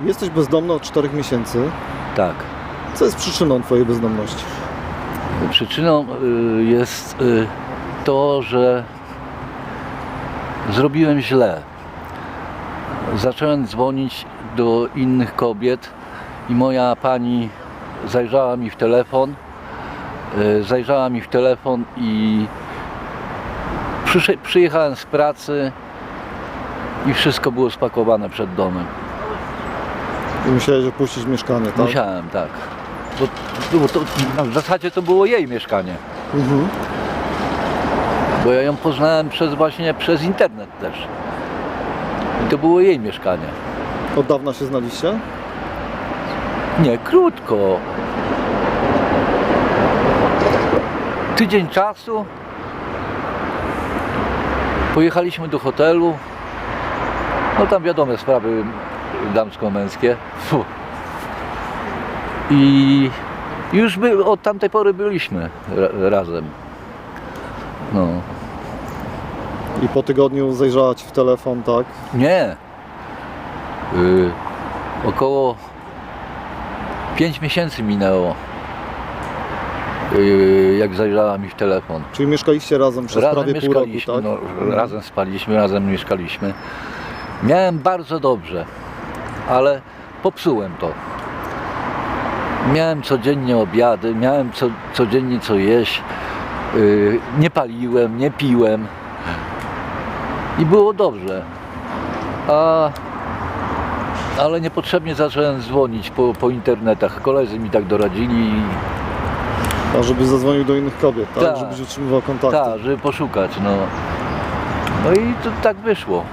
Jesteś bezdomny od 4 miesięcy. Tak. Co jest przyczyną Twojej bezdomności? Przyczyną y, jest y, to, że zrobiłem źle. Zacząłem dzwonić do innych kobiet i moja pani zajrzała mi w telefon. y, Zajrzała mi w telefon i przyjechałem z pracy i wszystko było spakowane przed domem. I musiałeś opuścić mieszkanie, tak? Musiałem, tak. Bo, bo to, w zasadzie to było jej mieszkanie. Mhm. Bo ja ją poznałem przez właśnie przez internet też. I to było jej mieszkanie. Od dawna się znaliście? Nie, krótko. Tydzień czasu. Pojechaliśmy do hotelu. No tam wiadome sprawy damsko-męskie. Fu. I już by, od tamtej pory byliśmy ra, razem. No. I po tygodniu zajrzała Ci w telefon, tak? Nie. Y, około 5 miesięcy minęło. y, jak zajrzała mi w telefon. Czyli mieszkaliście razem przez razem prawie pół roku, tak? no, razem spaliśmy, razem mieszkaliśmy. Miałem bardzo dobrze, ale popsułem to. Miałem codziennie obiady, miałem co, codziennie co jeść. y, nie paliłem, nie piłem. I było dobrze. A, ale niepotrzebnie zacząłem dzwonić po, po internetach. Koledzy mi tak doradzili i A żeby zadzwonił do innych kobiet, tak? Tak. Żebyś utrzymywał kontakty. tak, żeby poszukać. No. no i to tak wyszło.